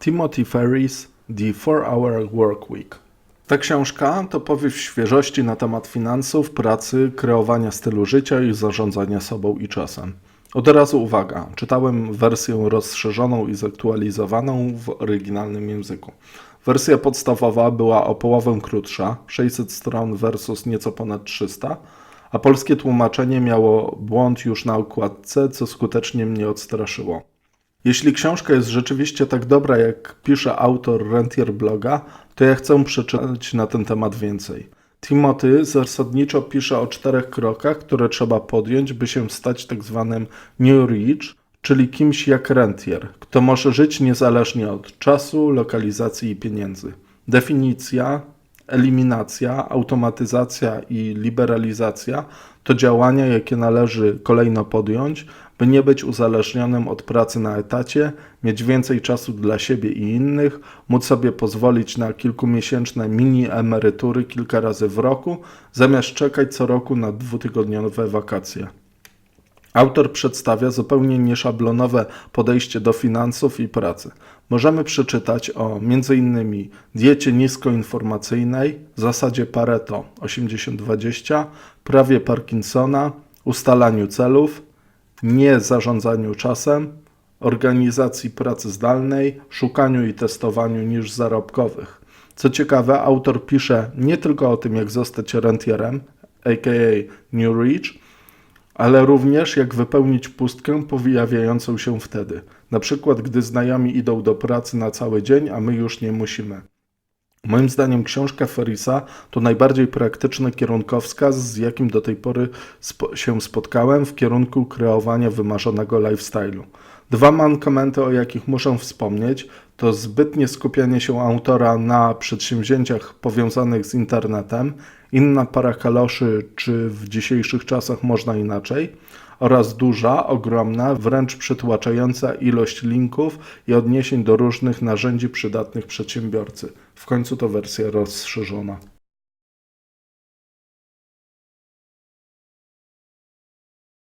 Timothy Ferris The 4-Hour Work Week. Ta książka to powiew świeżości na temat finansów, pracy, kreowania stylu życia i zarządzania sobą i czasem. Od razu uwaga, czytałem wersję rozszerzoną i zaktualizowaną w oryginalnym języku. Wersja podstawowa była o połowę krótsza, 600 stron versus nieco ponad 300, a polskie tłumaczenie miało błąd już na okładce, co skutecznie mnie odstraszyło. Jeśli książka jest rzeczywiście tak dobra, jak pisze autor Rentier bloga, to ja chcę przeczytać na ten temat więcej. Timothy zasadniczo pisze o czterech krokach, które trzeba podjąć, by się stać tak zwanym New Rich, czyli kimś jak rentier, kto może żyć niezależnie od czasu, lokalizacji i pieniędzy. Definicja, eliminacja, automatyzacja i liberalizacja to działania, jakie należy kolejno podjąć, by nie być uzależnionym od pracy na etacie, mieć więcej czasu dla siebie i innych, móc sobie pozwolić na kilkumiesięczne mini emerytury kilka razy w roku, zamiast czekać co roku na dwutygodniowe wakacje. Autor przedstawia zupełnie nieszablonowe podejście do finansów i pracy. Możemy przeczytać o m.in. diecie niskoinformacyjnej, zasadzie Pareto 80-20, prawie Parkinsona, ustalaniu celów, nie zarządzaniu czasem, organizacji pracy zdalnej, szukaniu i testowaniu niż zarobkowych. Co ciekawe, autor pisze nie tylko o tym, jak zostać rentierem, aka New Rich, ale również jak wypełnić pustkę pojawiającą się wtedy. Na przykład, gdy znajomi idą do pracy na cały dzień, a my już nie musimy. Moim zdaniem książka Ferrisa to najbardziej praktyczny kierunkowskaz, z jakim do tej pory spo się spotkałem w kierunku kreowania wymarzonego lifestyle'u. Dwa mankamenty, o jakich muszę wspomnieć, to zbytnie skupianie się autora na przedsięwzięciach powiązanych z internetem, inna para kaloszy, czy w dzisiejszych czasach można inaczej, oraz duża, ogromna, wręcz przytłaczająca ilość linków i odniesień do różnych narzędzi przydatnych przedsiębiorcy. W końcu to wersja rozszerzona.